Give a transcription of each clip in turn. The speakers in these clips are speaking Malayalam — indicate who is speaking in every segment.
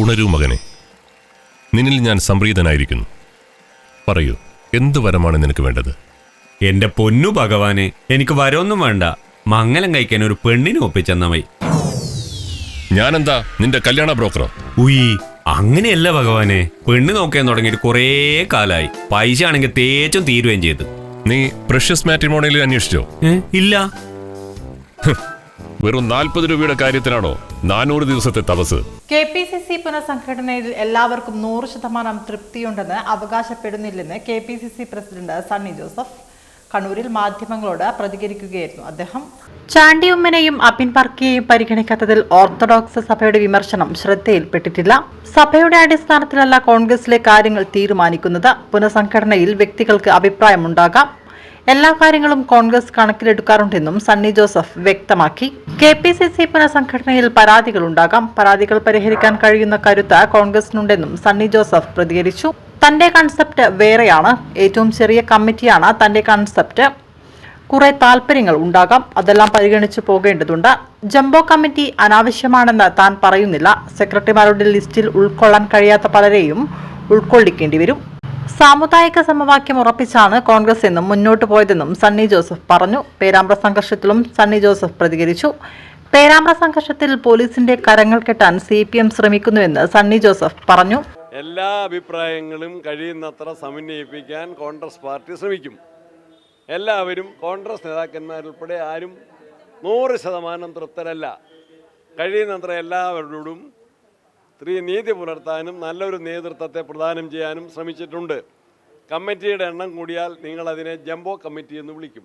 Speaker 1: ഉണരൂ മകനെ. നിന്നിൽ ഞാൻ സംപ്രീതനായിരിക്കുന്നു. പറയൂ എന്തു വരമാണ് നിനക്ക് വേണ്ടത്?
Speaker 2: എന്റെ പൊന്നു ഭഗവാനെ എനിക്ക് വരൊന്നും വേണ്ട. മംഗലം കഴിക്കാൻ ഒരു പെണ്ണിനെ ഒപ്പിച്ചെന്ന മതി.
Speaker 1: ഞാനെന്താ നിന്റെ കല്യാണ ബ്രോക്കറോ?
Speaker 2: ഉയ് അങ്ങനെയല്ല ഭഗവാനെ. പെണ്ണ് നോക്കാൻ തുടങ്ങിയിട്ട് കുറേ കാലായി. പൈസ ആണെങ്കിൽ തേച്ചും തീരുകയും ചെയ്തു.
Speaker 1: നീ പ്രഷ്യസ് മാട്രിമോണിയിൽ അന്വേഷിച്ചോ?
Speaker 2: ഇല്ല.
Speaker 1: വെറും നാൽപ്പത് രൂപയുടെ കാര്യത്തിനാണോ നാനൂറ് ദിവസത്തെ തപസ്?
Speaker 3: കെ പി സി സി പുനഃസംഘടനയിൽ എല്ലാവർക്കും നൂറ് ശതമാനം തൃപ്തിയുണ്ടെന്ന് അവകാശപ്പെടുന്നില്ലെന്ന് K P C C president Sunny Joseph കണ്ണൂരിൽ മാധ്യമങ്ങളോട് പ്രതികരിക്കുകയായിരുന്നു അദ്ദേഹം. ചാണ്ടിയമ്മനെയും അബിൻ വർക്കിയെയും പരിഗണിക്കാത്തതിൽ ഓർത്തഡോക്സ് സഭയുടെ വിമർശനം ശ്രദ്ധയിൽപ്പെട്ടിട്ടില്ല. സഭയുടെ അടിസ്ഥാനത്തിലല്ല കോൺഗ്രസിലെ കാര്യങ്ങൾ തീരുമാനിക്കുന്നത്. പുനഃസംഘടനയിൽ വ്യക്തികൾക്ക് അഭിപ്രായമുണ്ടാകാം. എല്ലാ കാര്യങ്ങളും കോൺഗ്രസ് കണക്കിലെടുക്കാറുണ്ടെന്നും സണ്ണി ജോസഫ് വ്യക്തമാക്കി. കെ പി സി സി പുനഃസംഘടനയിൽ പരാതികളുണ്ടാകാം. പരാതികൾ പരിഹരിക്കാൻ കഴിയുന്ന കരുത്ത് കോൺഗ്രസിനുണ്ടെന്നും സണ്ണി ജോസഫ് പ്രതികരിച്ചു. തന്റെ കൺസെപ്റ്റ് വേറെയാണ്. ഏറ്റവും ചെറിയ കമ്മിറ്റിയാണ് തന്റെ കൺസെപ്റ്റ് കുറെ താല്പര്യങ്ങൾ ഉണ്ടാകാം. അതെല്ലാം പരിഗണിച്ചു പോകേണ്ടതുണ്ട്. ജംബോ കമ്മിറ്റി അനാവശ്യമാണെന്ന് താൻ പറയുന്നില്ല. സെക്രട്ടറിമാരുടെ ലിസ്റ്റിൽ ഉൾക്കൊള്ളാൻ കഴിയാത്ത പലരെയും ഉൾക്കൊള്ളിക്കേണ്ടി വരും. സാമുദായിക സമവാക്യം ഉറപ്പിച്ചാണ് കോൺഗ്രസ് എന്നും മുന്നോട്ട് പോയതെന്നും സണ്ണി ജോസഫ് പറഞ്ഞു. പേരാമ്പ്ര സംഘർഷത്തിലും സണ്ണി ജോസഫ് പ്രതികരിച്ചു. പേരാമ്പ്ര സംഘർഷത്തിൽ പോലീസിന്റെ കരങ്ങൾ കെട്ടാൻ സി പി എം ശ്രമിക്കുന്നുവെന്ന് സണ്ണി ജോസഫ് പറഞ്ഞു.
Speaker 4: എല്ലാ അഭിപ്രായങ്ങളും കഴിയുന്നത്ര സമന്വയിപ്പിക്കാൻ കോൺഗ്രസ് പാർട്ടി ശ്രമിക്കും. എല്ലാവരും കോൺഗ്രസ് നേതാക്കന്മാരുൾപ്പെടെ ആരും നൂറ് ശതമാനം തൃപ്തരല്ല. കഴിയുന്നത്ര എല്ലാവരോടും സ്ത്രീ നീതി പുലർത്താനും നല്ലൊരു നേതൃത്വത്തെ പ്രദാനം ചെയ്യാനും ശ്രമിച്ചിട്ടുണ്ട്. കമ്മിറ്റിയുടെ എണ്ണം കൂടിയാൽ നിങ്ങളതിനെ ജംബോ കമ്മിറ്റി എന്ന് വിളിക്കും.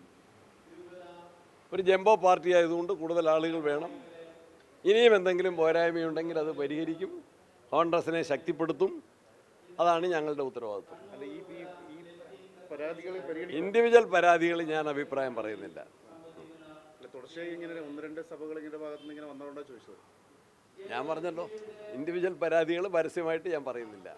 Speaker 4: ഒരു ജംബോ പാർട്ടി ആയതുകൊണ്ട് കൂടുതൽ ആളുകൾ വേണം. ഇനിയും എന്തെങ്കിലും പോരായ്മയുണ്ടെങ്കിൽ അത് പരിഹരിക്കും. കോൺഗ്രസിനെ ശക്തിപ്പെടുത്തും. അതാണ് ഞങ്ങളുടെ ഉത്തരവാദിത്വം. ഇൻഡിവിജ്വൽ പരാതികൾ ഞാൻ അഭിപ്രായം പറയുന്നില്ല.
Speaker 5: തുടർച്ചയായി ഇങ്ങനെ ഒന്ന് രണ്ട് സഭകൾ ഇങ്ങനെ ഭാഗത്തുനിന്ന് ഇങ്ങനെ വന്നതുകൊണ്ടാണ് ചോദിച്ചത്?
Speaker 4: ഞാൻ പറഞ്ഞല്ലോ ഇൻഡിവിജ്വൽ പരാതികൾ പരസ്യമായിട്ട് ഞാൻ പറയുന്നില്ല.